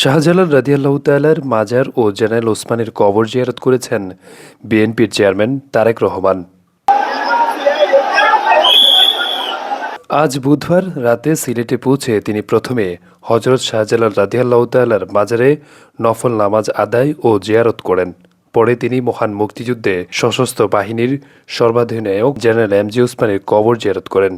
শাহজালাল রাদিয়াল্লাহু তাআলার মাজার ও জেনারেল ওসমানের কবর জিয়ারত করেছেন বিএনপির চেয়ারম্যান তারেক রহমান। আজ বুধবার রাতে সিলেটে পৌঁছে তিনি প্রথমে হজরত শাহজালাল রাদিয়াল্লাহু তাআলার মাজারে নফল নামাজ আদায় ও জিয়ারত করেন। পরে তিনি মহান মুক্তিযুদ্ধে সশস্ত্র বাহিনীর সর্বাধিনায়ক জেনারেল এম জি ওসমানের কবর জিয়ারত করেন।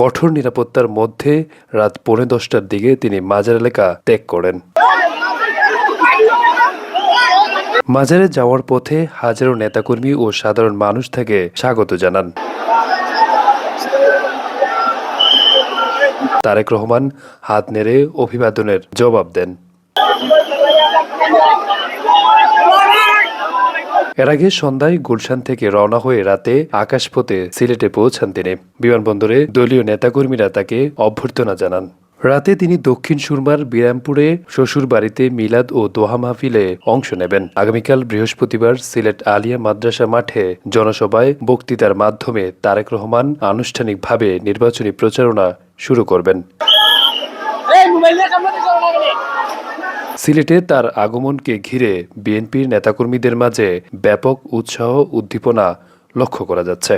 কঠোর নিরাপত্তার মধ্যে রাত পৌনে দশটার দিকে তিনি মাজার এলাকা ত্যাগ করেন। মাজারে যাওয়ার পথে হাজারো নেতাকর্মী ও সাধারণ মানুষ থেকে স্বাগত জানান। তারেক রহমান হাত নেড়ে অভিবাদনের জবাব দেন। এর আগে সন্ধ্যায় গুলশান থেকে রওনা হয়ে রাতে আকাশপথে সিলেটে পৌঁছান তিনি। বিমানবন্দরে দলীয় নেতাকর্মীরা তাকে অভ্যর্থনা জানান। রাতে তিনি দক্ষিণ সুরমার বিরামপুরে শ্বশুর বাড়িতে মিলাদ ও দোহা মাহফিলে অংশ নেবেন। আগামীকাল বৃহস্পতিবার সিলেট আলিয়া মাদ্রাসা মাঠে জনসভায় বক্তৃতার মাধ্যমে তারেক রহমান আনুষ্ঠানিকভাবে নির্বাচনী প্রচারণা শুরু করবেন। সিলেটে তার আগমনকে ঘিরে বিএনপির নেতাকর্মীদের মাঝে ব্যাপক উৎসাহ উদ্দীপনা লক্ষ্য করা যাচ্ছে।